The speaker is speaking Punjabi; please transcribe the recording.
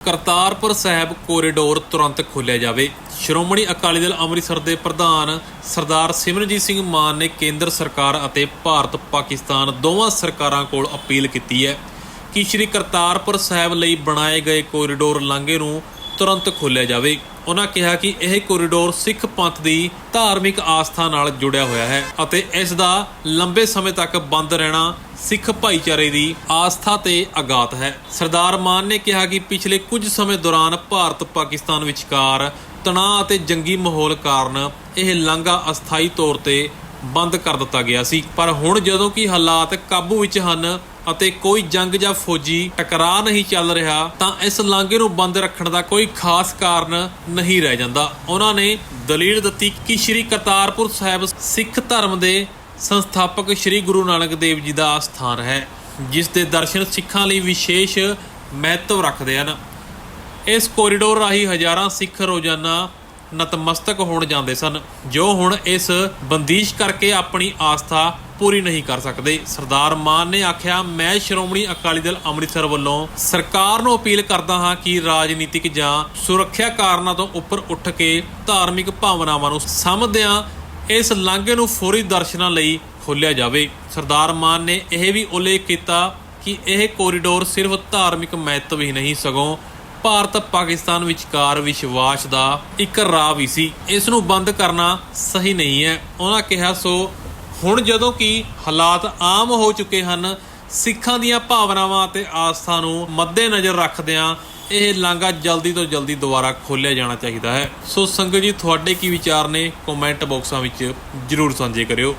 ਕਰਤਾਰਪੁਰ ਸਾਹਿਬ ਕੋਰੀਡੋਰ ਤੁਰੰਤ ਖੋਲ੍ਹਿਆ ਜਾਵੇ। ਸ਼੍ਰੋਮਣੀ ਅਕਾਲੀ ਦਲ ਅੰਮ੍ਰਿਤਸਰ ਦੇ ਪ੍ਰਧਾਨ ਸਰਦਾਰ ਸਿਮਰਨਜੀਤ ਸਿੰਘ ਮਾਨ ਨੇ ਕੇਂਦਰ ਸਰਕਾਰ ਅਤੇ ਭਾਰਤ ਪਾਕਿਸਤਾਨ ਦੋਵਾਂ ਸਰਕਾਰਾਂ ਕੋਲ ਅਪੀਲ ਕੀਤੀ ਹੈ ਕਿ ਸ਼੍ਰੀ ਕਰਤਾਰਪੁਰ ਸਾਹਿਬ ਲਈ ਬਣਾਏ ਗਏ ਕੋਰੀਡੋਰ ਲਾਂਘੇ ਨੂੰ ਤੁਰੰਤ ਖੋਲ੍ਹਿਆ ਜਾਵੇ। ਉਹਨਾਂ ਕਿਹਾ ਕਿ ਇਹ ਕੋਰੀਡੋਰ ਸਿੱਖ ਪੰਥ ਦੀ ਧਾਰਮਿਕ ਆਸਥਾ ਨਾਲ ਜੁੜਿਆ ਹੋਇਆ ਹੈ ਅਤੇ ਇਸ ਦਾ ਲੰਬੇ ਸਮੇਂ ਤੱਕ ਬੰਦ ਰਹਿਣਾ ਸਿੱਖ ਭਾਈਚਾਰੇ ਦੀ ਆਸਥਾ ਤੇ ਆਗਾਤ ਹੈ। ਸਰਦਾਰ ਮਾਨ ਨੇ ਕਿਹਾ ਕਿ ਪਿਛਲੇ ਕੁਝ ਸਮੇਂ ਦੌਰਾਨ ਭਾਰਤ ਪਾਕਿਸਤਾਨ ਵਿਚਕਾਰ ਤਣਾਅ ਅਤੇ ਜੰਗੀ ਮਾਹੌਲ ਕਾਰਨ ਇਹ ਲਾਂਘਾ ਅਸਥਾਈ ਤੌਰ ਤੇ ਬੰਦ ਕਰ ਦਿੱਤਾ ਗਿਆ ਸੀ। ਪਰ ਹੁਣ ਜਦੋਂ ਕਿ ਹਾਲਾਤ ਕਾਬੂ ਵਿੱਚ ਹਨ ਅਤੇ ਕੋਈ ਜੰਗ ਜਾਂ ਫੌਜੀ ਟਕਰਾਅ ਨਹੀਂ ਚੱਲ ਰਿਹਾ, ਤਾਂ ਇਸ ਲਾਂਘੇ ਨੂੰ ਬੰਦ ਰੱਖਣ ਦਾ ਕੋਈ ਖਾਸ ਕਾਰਨ ਨਹੀਂ ਰਹਿ ਜਾਂਦਾ। ਉਹਨਾਂ ਨੇ ਦਲੀਲ ਦਿੱਤੀ ਕਿ ਸ੍ਰੀ ਕਰਤਾਰਪੁਰ ਸਾਹਿਬ ਸਿੱਖ ਧਰਮ ਦੇ ਸੰਸਥਾਪਕ ਸ੍ਰੀ ਗੁਰੂ ਨਾਨਕ ਦੇਵ ਜੀ ਦਾ ਸਥਾਨ ਹੈ, ਜਿਸ ਦੇ ਦਰਸ਼ਨ ਸਿੱਖਾਂ ਲਈ ਵਿਸ਼ੇਸ਼ ਮਹੱਤਵ ਰੱਖਦੇ ਹਨ। ਇਸ ਕੋਰੀਡੋਰ ਰਾਹੀਂ ਹਜ਼ਾਰਾਂ ਸਿੱਖ ਰੋਜ਼ਾਨਾ ਨਤਮਸਤਕ ਹੋਣ ਜਾਂਦੇ ਸਨ, ਜੋ ਹੁਣ ਇਸ ਬੰਦੀਸ਼ ਕਰਕੇ ਆਪਣੀ ਆਸਥਾ ਪੂਰੀ ਨਹੀਂ ਕਰ ਸਕਦੇ। ਸਰਦਾਰ ਮਾਨ ਨੇ ਆਖਿਆ, ਮੈਂ ਸ਼੍ਰੋਮਣੀ ਅਕਾਲੀ ਦਲ ਅੰਮ੍ਰਿਤਸਰ ਵੱਲੋਂ ਸਰਕਾਰ ਨੂੰ ਅਪੀਲ ਕਰਦਾ ਹਾਂ ਕਿ ਰਾਜਨੀਤਿਕ ਜਾਂ ਸੁਰੱਖਿਆ ਕਾਰਨਾਂ ਤੋਂ ਉੱਪਰ ਉੱਠ ਕੇ ਧਾਰਮਿਕ ਭਾਵਨਾਵਾਂ ਨੂੰ ਸਮਝਦਿਆਂ ਇਸ ਲਾਂਘੇ ਨੂੰ ਫੌਰੀ ਦਰਸ਼ਨਾਂ ਲਈ ਖੋਲ੍ਹਿਆ ਜਾਵੇ। ਸਰਦਾਰ ਮਾਨ ਨੇ ਇਹ ਵੀ ਉਲੇਖ ਕੀਤਾ ਕਿ ਇਹ ਕੋਰੀਡੋਰ ਸਿਰਫ ਧਾਰਮਿਕ ਮਹੱਤਵ ਹੀ ਨਹੀਂ, ਸਗੋਂ ਭਾਰਤ ਪਾਕਿਸਤਾਨ ਵਿਚਕਾਰ ਵਿਸ਼ਵਾਸ ਦਾ ਇੱਕ ਰਾਹ ਵੀ ਸੀ। ਇਸ ਨੂੰ ਬੰਦ ਕਰਨਾ ਸਹੀ ਨਹੀਂ ਹੈ। ਉਹਨਾਂ ਕਿਹਾ, ਸੋ ਹੁਣ ਜਦੋਂ ਕਿ ਹਾਲਾਤ ਆਮ ਹੋ ਚੁੱਕੇ ਹਨ, ਸਿੱਖਾਂ ਦੀਆਂ ਭਾਵਨਾਵਾਂ ਅਤੇ ਆਸਥਾ ਨੂੰ ਮੱਦੇਨਜ਼ਰ ਰੱਖਦਿਆਂ ਇਹ ਲਾਂਘਾ ਜਲਦੀ ਤੋਂ ਜਲਦੀ ਦੁਬਾਰਾ ਖੋਲ੍ਹਿਆ ਜਾਣਾ ਚਾਹੀਦਾ ਹੈ। ਸੋ ਸੰਗਤ ਜੀ, ਤੁਹਾਡੇ ਕੀ ਵਿਚਾਰ ਨੇ? ਕਮੈਂਟ ਬਾਕਸਾਂ ਵਿੱਚ ਜਰੂਰ ਸਾਂਝੇ ਕਰਿਓ।